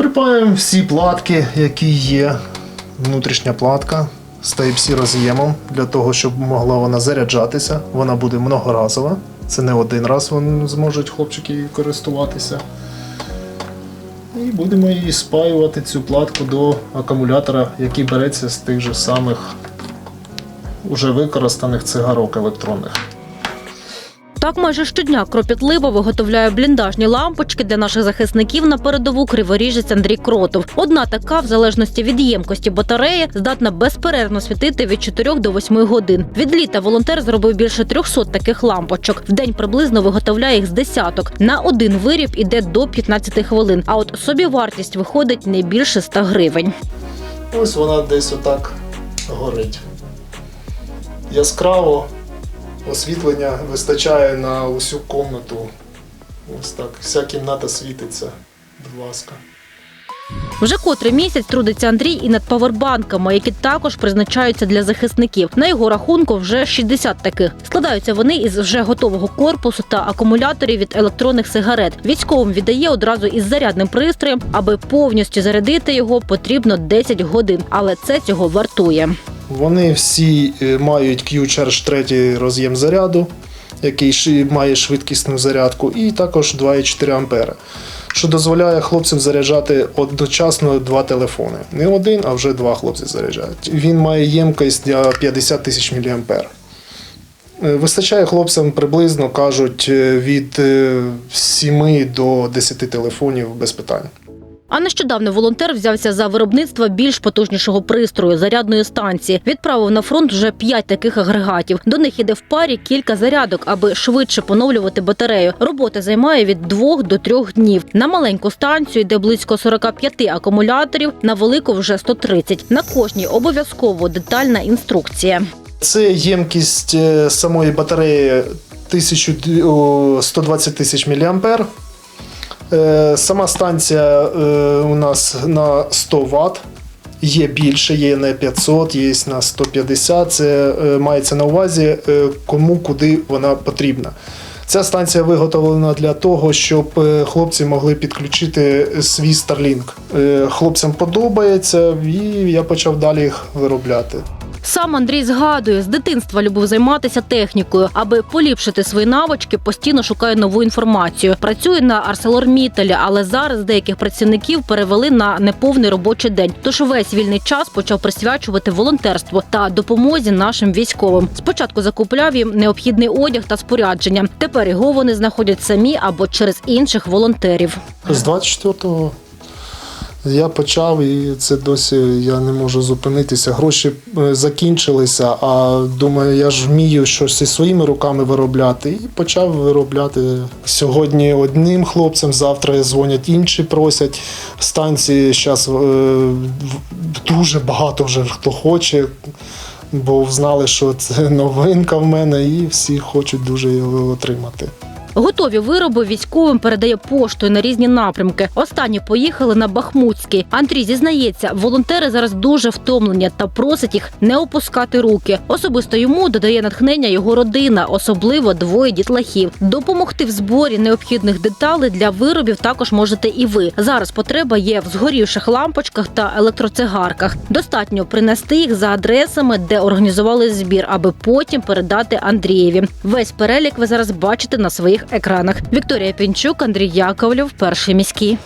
Припаємо всі платки, які є. Внутрішня платка з Type-C роз'ємом для того, щоб могла вона заряджатися. Вона буде многоразова. Це не один раз вони зможуть хлопчики користуватися. І будемо її спаювати цю платку до акумулятора, який береться з тих же самих уже використаних цигарок електронних. Так майже щодня кропітливо виготовляє бліндажні лампочки для наших захисників на передову криворіжець Андрій Кротов. Одна така, в залежності від ємкості батареї, здатна безперервно світити від 4 до 8 годин. Від літа волонтер зробив більше 300 таких лампочок. В день приблизно виготовляє їх з десяток. На один виріб іде до 15 хвилин. А от собівартість виходить не більше 100 гривень. Ось вона десь отак горить. Яскраво освітлення вистачає на усю комнату. Ось так. Вся кімната світиться. Будь ласка. Вже котрий місяць трудиться Андрій і над павербанками, які також призначаються для захисників. На його рахунку вже 60 таких. Складаються вони із вже готового корпусу та акумуляторів від електронних сигарет. Військовим віддає одразу із зарядним пристроєм, аби повністю зарядити його потрібно 10 годин, але це цього вартує. Вони всі е, мають Q-Charge 3 роз'єм заряду, який має швидкісну зарядку, і також 2,4 ампера. Що дозволяє хлопцям заряджати одночасно два телефони. Не один, а вже два хлопці заряджають. Він має ємкість для 50 тисяч мА. Вистачає хлопцям приблизно, кажуть, е, від е, 7 до 10 телефонів без питань. А нещодавно волонтер взявся за виробництво більш потужнішого пристрою зарядної станції. Відправив на фронт вже п'ять таких агрегатів. До них іде в парі кілька зарядок, аби швидше поновлювати батарею. Робота займає від двох до трьох днів. На маленьку станцію йде близько 45 акумуляторів, на велику вже 130. На кожній обов'язково детальна інструкція. Це ємкість е, самої батареї 1000, 120 тисяч мА. Е, Сама станція е, у нас на 100 Вт. Є більше, є на 500, є на 150. Це е, мається на увазі, кому куди вона потрібна. Ця станція виготовлена для того, щоб хлопці могли підключити свій Starlink. Хлопцям подобається, і я почав далі їх виробляти. Сам Андрій згадує, з дитинства любив займатися технікою. Аби поліпшити свої навички, постійно шукає нову інформацію. Працює на ArcelorMittal, але зараз деяких працівників перевели на неповний робочий день. Тож весь вільний час почав присвячувати волонтерству та допомозі нашим військовим. Спочатку закупляв їм необхідний одяг та спорядження. Тепер його вони знаходять самі або через інших волонтерів. З 24-го я почав, і це досі я не можу зупинитися. Гроші е, закінчилися, а думаю, я ж вмію щось зі своїми руками виробляти. І почав виробляти сьогодні одним хлопцям, завтра дзвонять інші, просять. Станції зараз дуже багато вже хто хоче. Бо знали, що це новинка в мене, і всі хочуть дуже його отримати. Готові вироби військовим передає поштою на різні напрямки. Останні поїхали на Бахмутський. Андрій зізнається, волонтери зараз дуже втомлені та просить їх не опускати руки. Особисто йому додає натхнення його родина, особливо двоє дітлахів. Допомогти в зборі необхідних деталей для виробів також можете і ви. Зараз потреба є в згорівших лампочках та електроцигарках. Достатньо принести їх за адресами, де організували збір, аби потім передати Андрієві. Весь перелік ви зараз бачите на своїх екранах. Вікторія Пінчук, Андрій Яковлєв, перший міський.